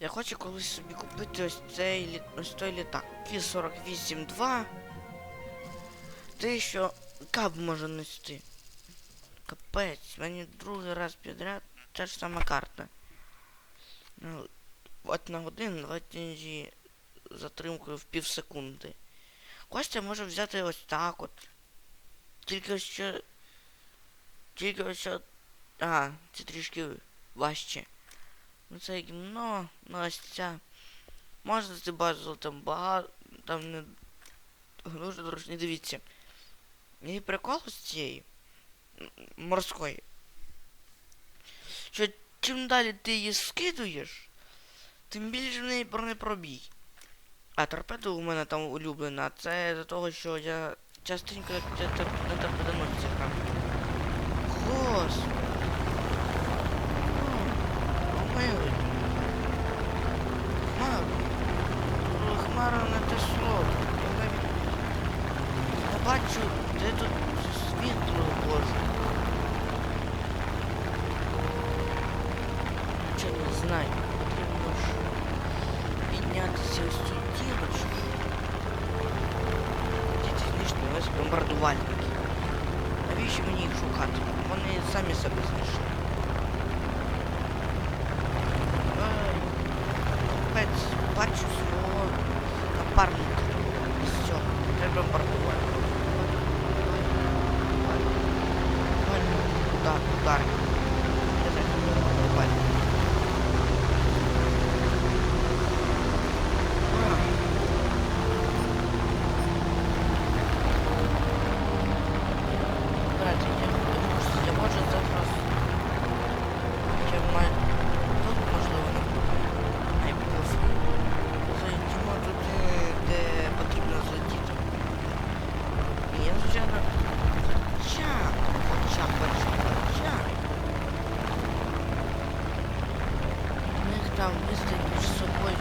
Я хочу колись собі купити ось цей ось той літак. Кі-48-2. Те, що каб може нести. Капець, мені другий раз підряд та ж сама карта. Ну, от на годину, два TNG затримкою в пів секунди. Костя може взяти ось так от. Тільки що. Тільки що. А, це трішки важче. Ну це гімно, ця. Можна це базу там багато. Там не дуже зручно. Дивіться. І прикол з цієї морської. Що чим далі ти її скидуєш, тим більше в неї бронепробій. А торпеда у мене там улюблена. Це за того, що я частенько на торпедоносці грав. Господи. О, милий. Хмара. Ну, Хмара не те слово. Я навіть не бачу, де тут світло боже. Чи не знаю. Потрібно ж піднятися ось цю дірочку. Діти знищили весь бомбардувальники. Навіщо мені їх шукати? Вони самі себе знайшли. Ай, Капець, бачу свого напарника. Все, треба бомбардувати. Удар, удар. Я так бомбардувати. А. Братья, я, я, я можу зараз. Я маю. Тут можливо не. Ай, пофіг. Зайдемо туди, де потрібно зайти. І я, звичайно. Хоча, хоча, хоча, хоча. У них там містить між собою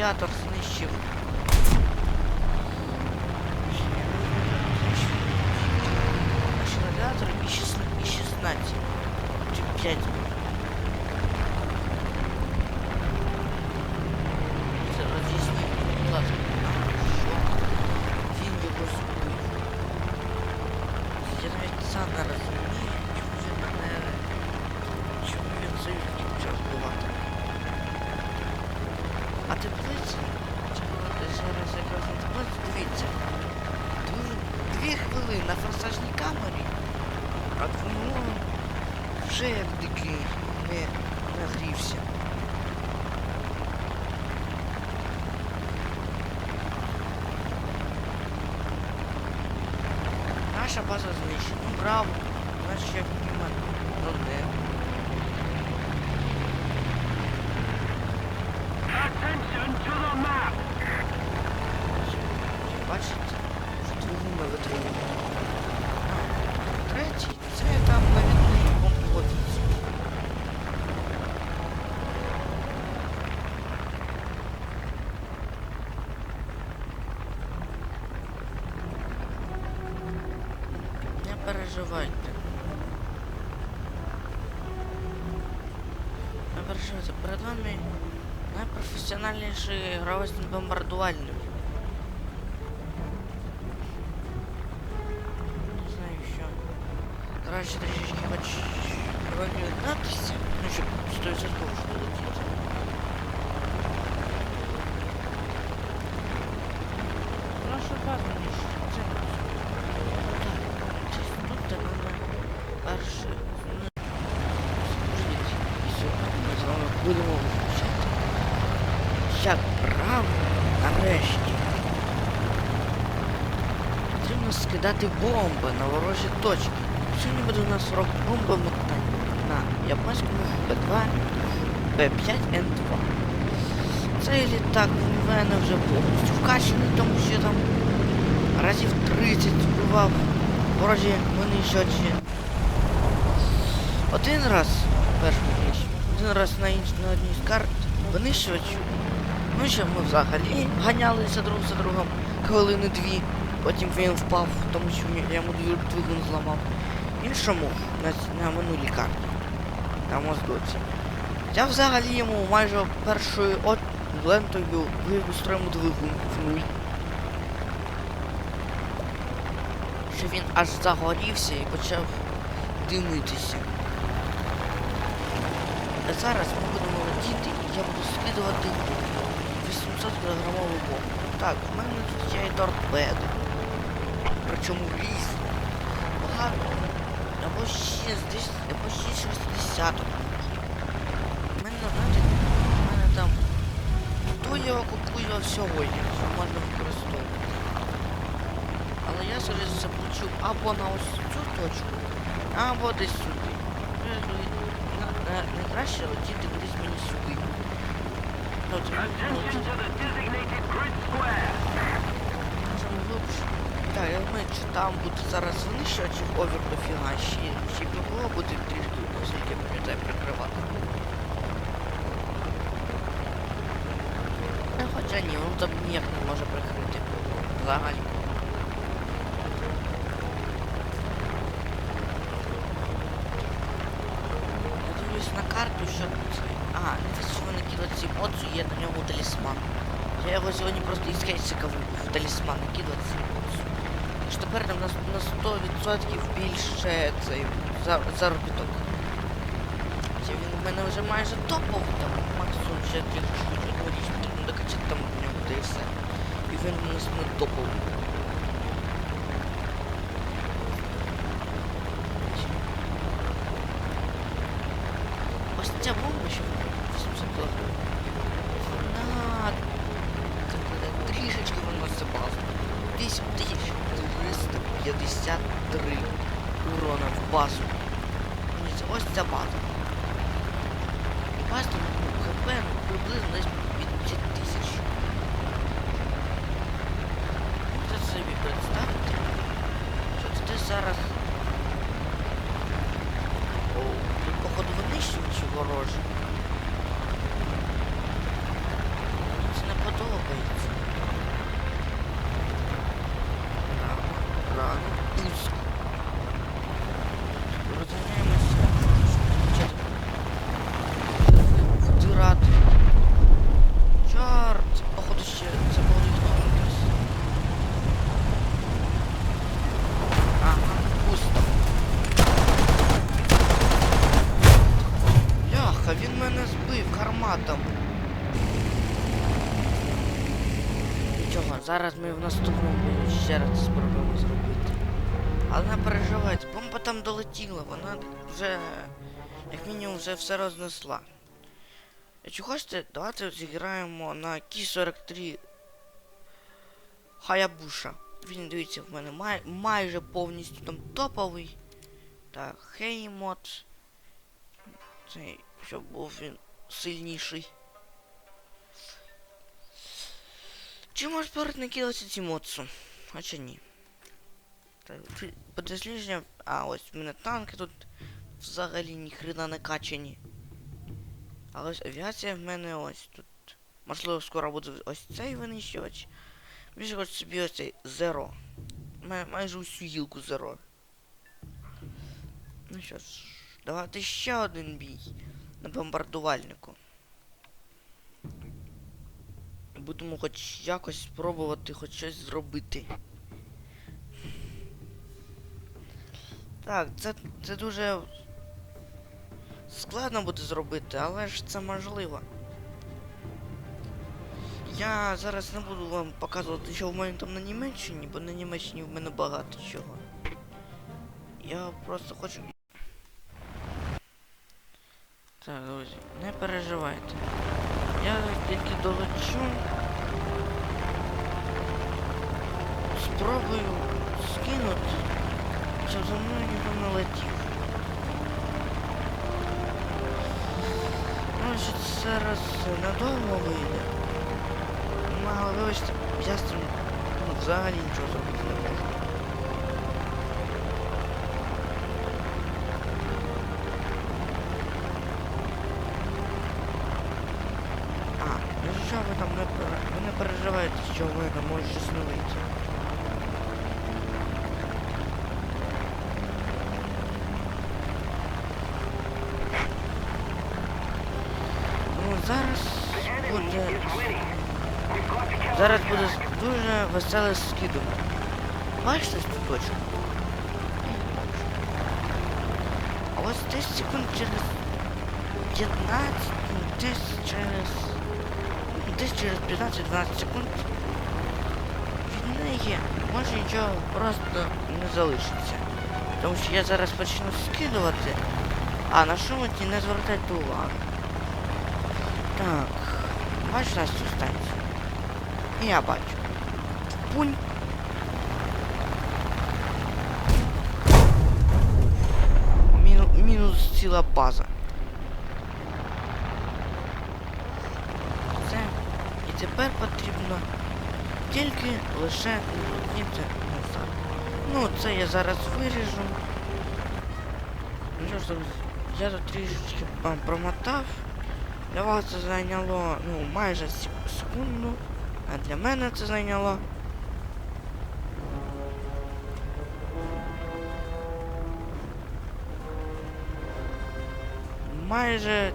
наш гладіатор знищив? Наш гладіатор і 16, і 16. Чи 5. Це роз'ясніть, будь ласка. Що? Він його збив. Я навіть сам не розумію, чому він мене... Чому він союзників почав збивати. А теплиця? Чому ти зараз якраз на теплицю? Дивіться. Дуже дві хвилини на камері, а тому вже як дикий не нагрівся. Наша база знищена. Ну, браво. Наш ще немає де? Attention to the map! Бачите? Вже другу ми витримали. Третій, це там навіть бомбовець. Не переживайте. Не переживайте, перед вами найпрофесіональніший гравець бомбардувальник. Не знаю що. Краще трішечки хоч трохи віддатися, ну щоб 100% що летіти. Наша база ніж це. Так, десь тут де мене перше будемо вивчати. Як правильно, нарешті. Потрібно скидати бомби на ворожі точки. Сьогодні буде у нас урок бомбометання на японському Б2, Б5Н2. Цей літак в мене вже повністю вкачаний, тому що там разів 30 вбивав ворожі винищувачі. Один раз, перший один раз на, інш, на одній з карт винищувач. Ну що ми взагалі ганялися друг за другом хвилини дві. Потім він впав, тому що я йому двигун зламав. Іншому на, на минулій карті. На моздоці. Я взагалі йому майже першою от лентою вивів двигун в нуль. Що він аж загорівся і почав димитися. А зараз ми будемо летіти і я буду скидувати 800 кілограмову бомбу. Так, в мене тут є торпеди. Причому різні. Багато. Або 6, або 6 60. У мене, знаєте, у мене там то його купую всього є, що можна використовувати. Але я скоріше за все получу або на ось цю точку, або десь сюди. Я думаю, на- на- Найкраще летіти Attention to the designated grid square. Так, я думаю, чи там буде зараз винищувачів овер дофіга, чи, чи ПВО буде трішки, наскільки я пам'ятаю, прикривати. Ну, хоча ні, він там ніяк не може прикрити. Взагалі. Я дивлюсь на карту, що це. А, це що вони кидали ці моцу, є на ньому талісман. Я його сьогодні просто із кейсика вибив талісман накидав цей моцу. Тож тепер нам на, на 100% більше цей заробіток. Це він в мене вже майже топовий, там максимум ще трішки чуть потрібно докачати там в нього і все. І він у нас топовий. Ось ця бомба, що 800 кілограмів. Вона так, трішечки виносить базу. 8353 урона в базу. Дивіться, Ось ця база. І база там ну, ХП ну, приблизно десь від 5000. Можете собі представити, що це десь зараз О, тут, походу, винищувачі це не подобається. Зараз ми в наступному ще раз спробуємо зробити. Але не переживайте, бомба там долетіла, вона вже, як мінімум, вже все рознесла. Якщо хочете, давайте зіграємо на Кі 43 Хаябуша. Він, дивіться, в мене май, майже повністю там топовий. Так, Хеймот. Цей, щоб був він сильніший. Чи може перед накидатися ці моцу? А чи ні? Чи- А, ось в мене танки тут взагалі ніхрена не качані. А ось авіація в мене ось тут. Можливо, скоро буде ось цей винищувач. Більше хоч собі ось цей Зеро. Май- майже усю гілку Зеро. Ну що ж, давайте ще один бій на бомбардувальнику. Будемо хоч якось спробувати хоч щось зробити. Так, це, це дуже складно буде зробити, але ж це можливо. Я зараз не буду вам показувати, що в мене там на Німеччині, бо на Німеччині в мене багато чого. Я просто хочу. Так, друзі, не переживайте. Я тільки долечу. Спробую скинути, щоб за мною ніхто не летів. Може це зараз надовго вийде. З цим ну, взагалі нічого зробити не можу. Зараз буде. Зараз буде дуже веселе скидування. Бачите цю точку? А ось десь секунд через 15, ну, десь через. ну, Десь через 15-12 секунд від неї може нічого просто не залишиться. Тому що я зараз почну скидувати, а на шумоті не звертайте увагу. Так, бачиш нас цю станцію? Я бачу. Пунь. Міну, мінус ціла база. Все. І тепер потрібно тільки лише назад. Ну, це я зараз виріжу. Ну я тут трішечки промотав. Для вас це зайняло ну, майже сек- секунду, а для мене це зайняло. Майже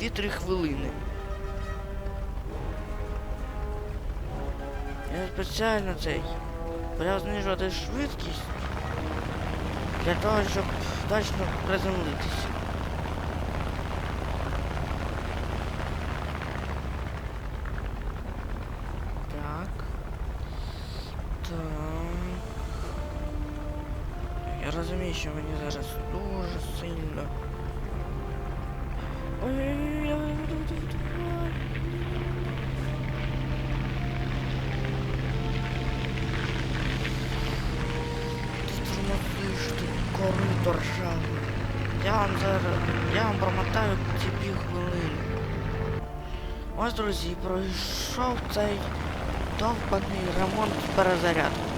2-3 хвилини. Я спеціально цей почав знижувати швидкість для того, щоб точно приземлитися. розумію, що мені зараз дуже сильно. Ой-ой-ой. Ти тормозиш, ти коридор ржавий. Я вам зараз. Я вам промотаю ці пів хвилини. Ось, друзі, пройшов цей довбаний ремонт перезарядки.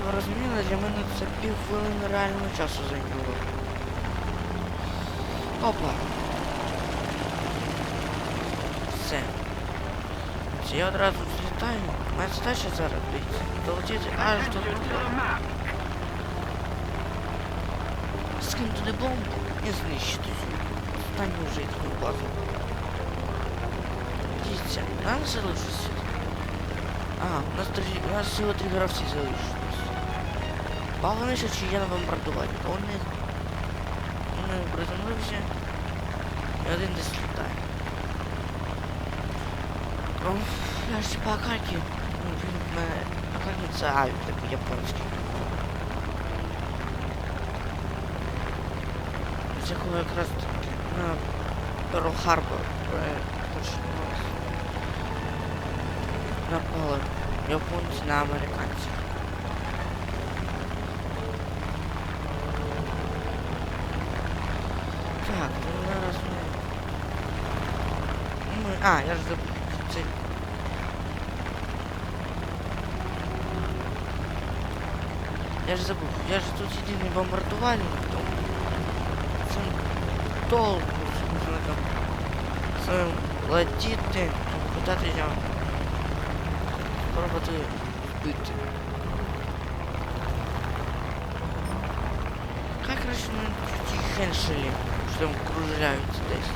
Щоб ви розуміли, для мене це пів хвилини реального часу зайняло. Опа. Все. Це я одразу злітаю. Моя задача зараз. Долетіти аж до скинути туди бомбу і знищити останню життєву базу. Дивіться, нам залишилося. А, у нас три, у нас всього три гравці залишилось. Що чи є на бомбардуванні. Вони, вони приземлився і один десь літає. О, я ж типа Акакі. Ну, він мене... Акакі це авік такий японський. З якого якраз на Перл Харбор починалось. Напали японці на американців. Так, ну зараз ми... ми... А, я ж забув. Це... Я ж забув. Я ж тут єдиний бомбардувальник, тому... Цим толку, можна там... Цим летіти, питатися... Спробувати вбити. Как краще на ті хеншелі, що там кружляються десь.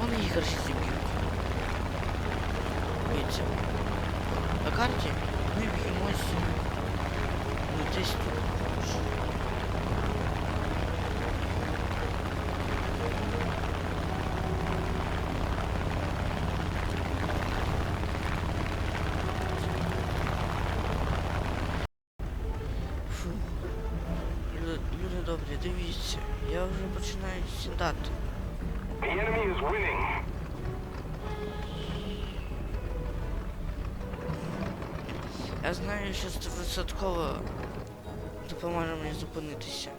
Вони їх краще зіб'ють. Дивіться. На карті ми б'ємося ну, десь тут. Сідати. Я знаю, що стовідсотково допоможе мені зупинитися.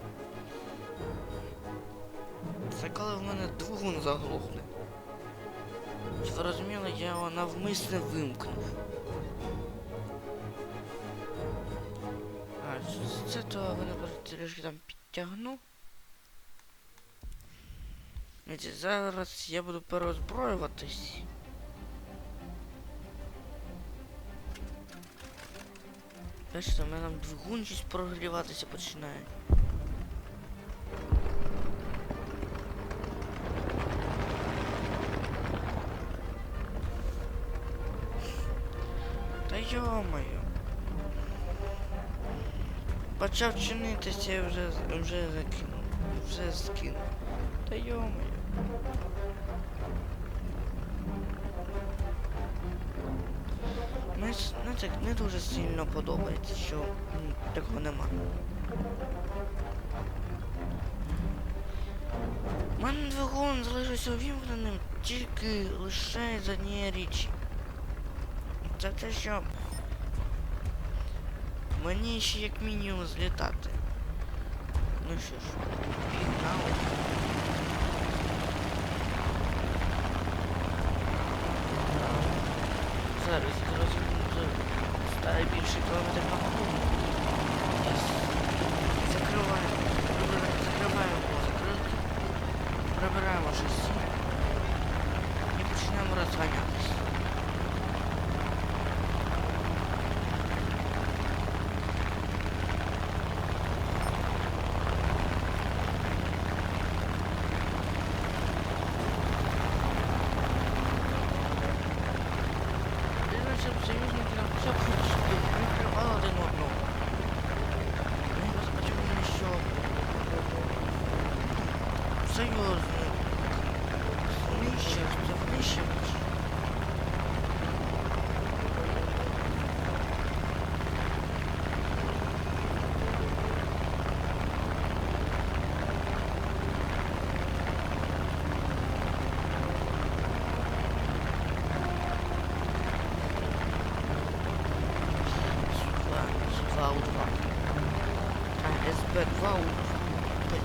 Це коли в мене двигун заглохне. Ви розуміли, я його навмисне вимкнув. А, це то мене трішки там підтягну. Зараз я буду переозброюватись. Бачите, у мене там двигун щось прогріватися починає. Та йо-моє. Почав чинитися і вже, вже закинув. Вже скинув. Та йо-моє. Мені ну, так не дуже сильно подобається, що такого нема. У мене двигун залишився увімкненим тільки лише з однієї річі. Це те, що мені ще як мінімум злітати. Ну що ж, пігнали. Зараз зрозуміло, стає більше кілометр на годину. Закриваємо. Прибираємо, закриваємо закрилки. Прибираємо шасі. І почнемо розганятись. Дивно, щоб союзники нам хоча б прикривали один одного. Ми розпочали, що союзник знищив, це знищив. Два, два у два. А, СБ 2 у 5.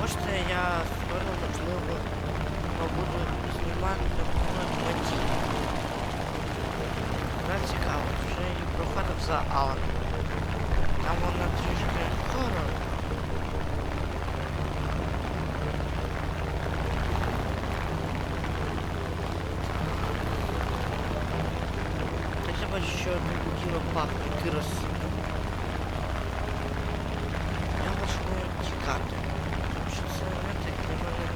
Можете я скоро, можливо, буду знімати мотив. Вона цікаво, вже її проходив за Алан. Там вона трішки хорор. Так я бачу, що будинок пахне керосином. Я починаю тікати. Тому що це знаєте, для мене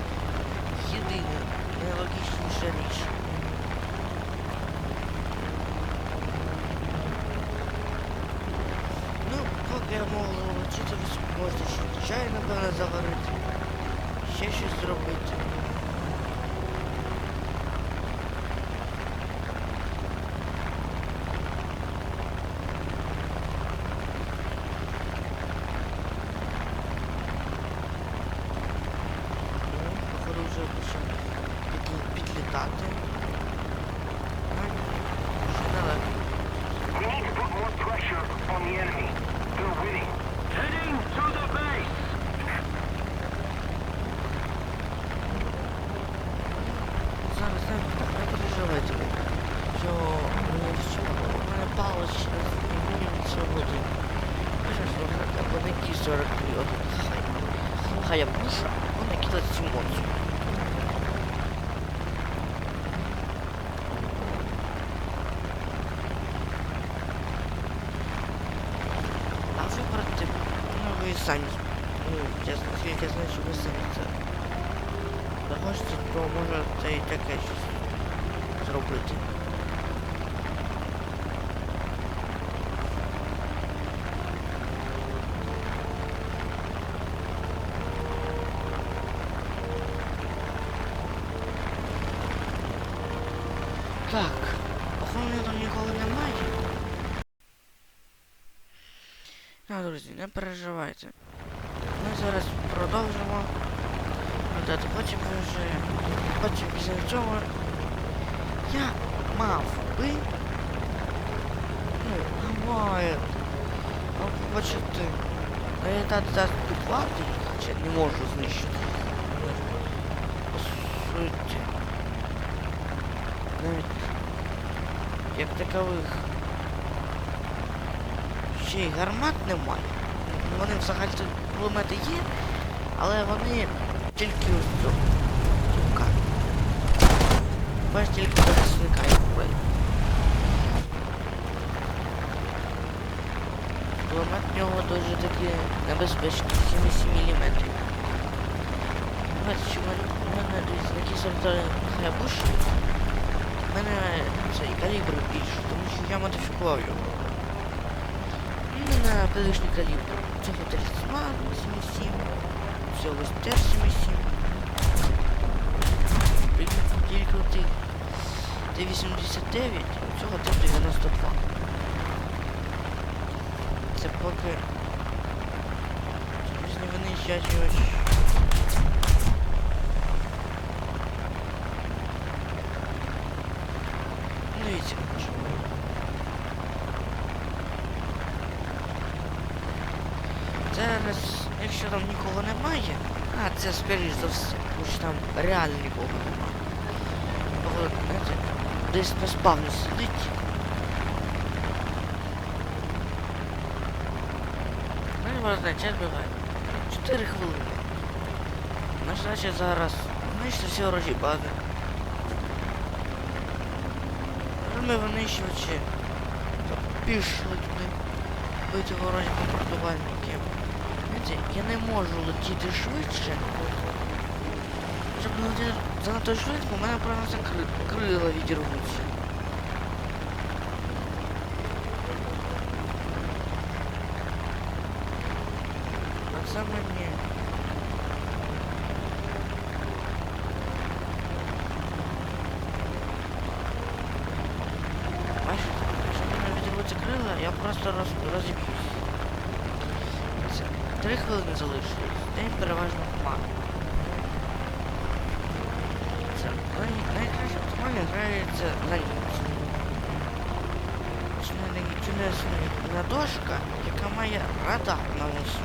єдина найлогічніша річ. Ну, поки я можу летіти можна ще чай, напевно, заварити. Ще щось зробити. Ну, походу вже почав підл- підлітати. Ну, вже далеко. We need to put more pressure on the enemy. They're winning. Heading to the base. Зараз не, не переживайте, що мені все, у мене палець через мінімум свободи. Бачиш, або не ті 42, хай. Хаябуша, вона кидає цю моцю. А вибрати, ну ви самі, ну, я, я, я знаю, що ви самі це захочете, то можете таке щось зробити. Не переживайте. Ми зараз продовжимо. Додати потім вже. Потім після цього я мав би. Ну, має. Ну, побачити. Налітати зараз підплати, хоча не можу знищити. По суті. Навіть як такових. Ще й гармат немає. Вони взагалі тут кулемети є, але вони тільки ось цього. Тюка. Бач тільки захисника і вбили. Кулемет в нього дуже таки небезпечний, 77 мм. У мене, у мене десь такі сортові хлябуш. У мене цей калібр більше, тому що я модифікував його. Ну, на колишній калібр. Цього талісман 87. цього теж 77. Тільки ти Т-89, цього Т-92. Це поки вони винищувачі. Ну і ці може. Зараз, якщо там нікого немає, а це скоріш за все, тому що там реально нікого немає. Знаєте, десь на спавні сидить. Ну, можна час буває. 4 хвилини. Наша задача зараз знищити всі ворожі бази. Ми винищувачі пішли туди бити ворожі бомбардувальники. Знаєте, я не можу летіти швидше. Щоб не летіти занадто швидко, у мене просто кри... крила відірвуться. А це мені. Бачите, в мене відірвуться крила, я просто роз... розіб'юсь. Три хвилини залишилось. День переважно хмар. Це най- найкраще оптимально грається на німці. Мене чудесна дошка, яка має радар на носу.